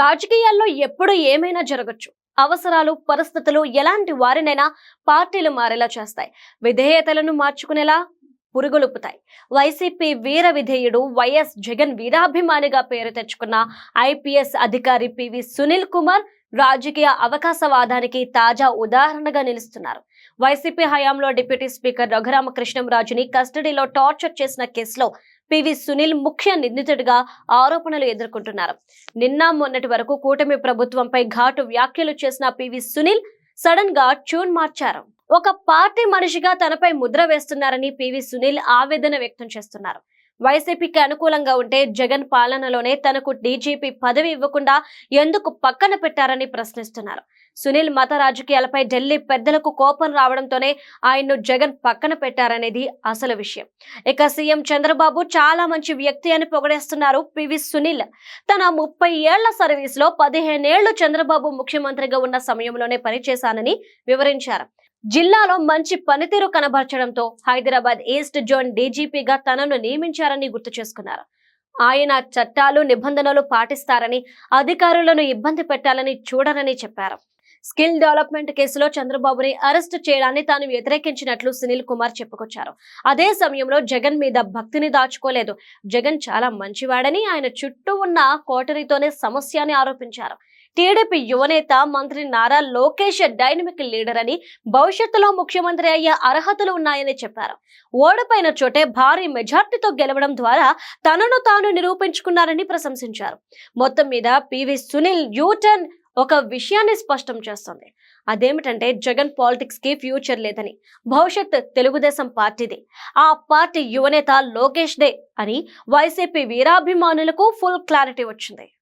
రాజకీయాల్లో ఎప్పుడు ఏమైనా జరగచ్చు. అవసరాలు పరిస్థితులు ఎలాంటి వారినైనా పార్టీలు మారేలా చేస్తాయి. విధేయతలను మార్చుకునేలా పురుగులుపుతాయి. వైసీపీ వీర విధేయుడు వైఎస్ జగన్ వీరాభిమానిగా పేరు తెచ్చుకున్న ఐపీఎస్ అధికారి పివి సునీల్ కుమార్ రాజకీయ అవకాశవాదానికి తాజా ఉదాహరణగా నిలుస్తున్నారు. వైసీపీ హయాంలో డిప్యూటీ స్పీకర్ రఘురామకృష్ణంరాజుని కస్టడీలో టార్చర్ చేసిన కేసులో పివి సునీల్ ముఖ్య నిందితుడిగా ఆరోపణలు ఎదుర్కొంటున్నారు. నిన్న మొన్నటి వరకు కూటమి ప్రభుత్వంపై ఘాటు వ్యాఖ్యలు చేసిన పివి సునీల్ సడన్గా ట్యూన్ మార్చారు. ఒక పార్టీ మనిషిగా తనపై ముద్ర వేస్తున్నారని పివి సునీల్ ఆవేదన వ్యక్తం చేస్తున్నారు. వైసీపీకి అనుకూలంగా ఉంటే జగన్ పాలనలోనే తనకు డీజీపీ పదవి ఇవ్వకుండా ఎందుకు పక్కన పెట్టారని ప్రశ్నిస్తున్నారు. సునీల్ మత రాజకీయాలపై ఢిల్లీ పెద్దలకు కోపం రావడంతోనే ఆయన్ను జగన్ పక్కన పెట్టారనేది అసలు విషయం. ఇక సీఎం చంద్రబాబు చాలా మంచి వ్యక్తి అని పొగడేస్తున్నారు పివి సునీల్. తన ముప్పై ఏళ్ళ సర్వీస్లో పదిహేనేళ్ళు చంద్రబాబు ముఖ్యమంత్రిగా ఉన్న సమయంలోనే పనిచేశానని వివరించారు. జిల్లాలో మంచి పనితీరు కనబరచడంతో హైదరాబాద్ ఈస్ట్ జోన్ డీజీపీగా తనను నియమించారని గుర్తు చేసుకున్నారు. ఆయన చట్టాలు నిబంధనలు పాటిస్తారని అధికారులను ఇబ్బంది పెట్టాలని చూడరని చెప్పారు. స్కిల్ డెవలప్మెంట్ కేసులో చంద్రబాబుని అరెస్ట్ చేయడాన్ని తాను వ్యతిరేకించినట్లు సునీల్ కుమార్ చెప్పుకొచ్చారు. అదే సమయంలో జగన్ మీద భక్తిని దాచుకోలేదు. జగన్ చాలా మంచివాడని ఆయన చుట్టూ ఉన్న కోటరీతోనే సమస్య అని ఆరోపించారు. టీడీపీ యువనేత మంత్రి నారా లోకేష్ డైనమిక్ లీడర్ అని భవిష్యత్తులో ముఖ్యమంత్రి అయ్యే అర్హతలు ఉన్నాయని చెప్పారు. ఓడిపోయిన చోటే భారీ మెజార్టీతో గెలవడం ద్వారా తనను తాను నిరూపించుకున్నారని ప్రశంసించారు. మొత్తం మీద పివి సునీల్ యూటర్న్ ఒక విషయాన్ని స్పష్టం చేస్తుంది. అదేమిటంటే జగన్ పాలిటిక్స్కి ఫ్యూచర్ లేదని భవిష్యత్ తెలుగుదేశం పార్టీది. ఆ పార్టీ యువనేత లోకేష్ దే అని వైసీపీ వీరాభిమానులకు ఫుల్ క్లారిటీ వచ్చింది.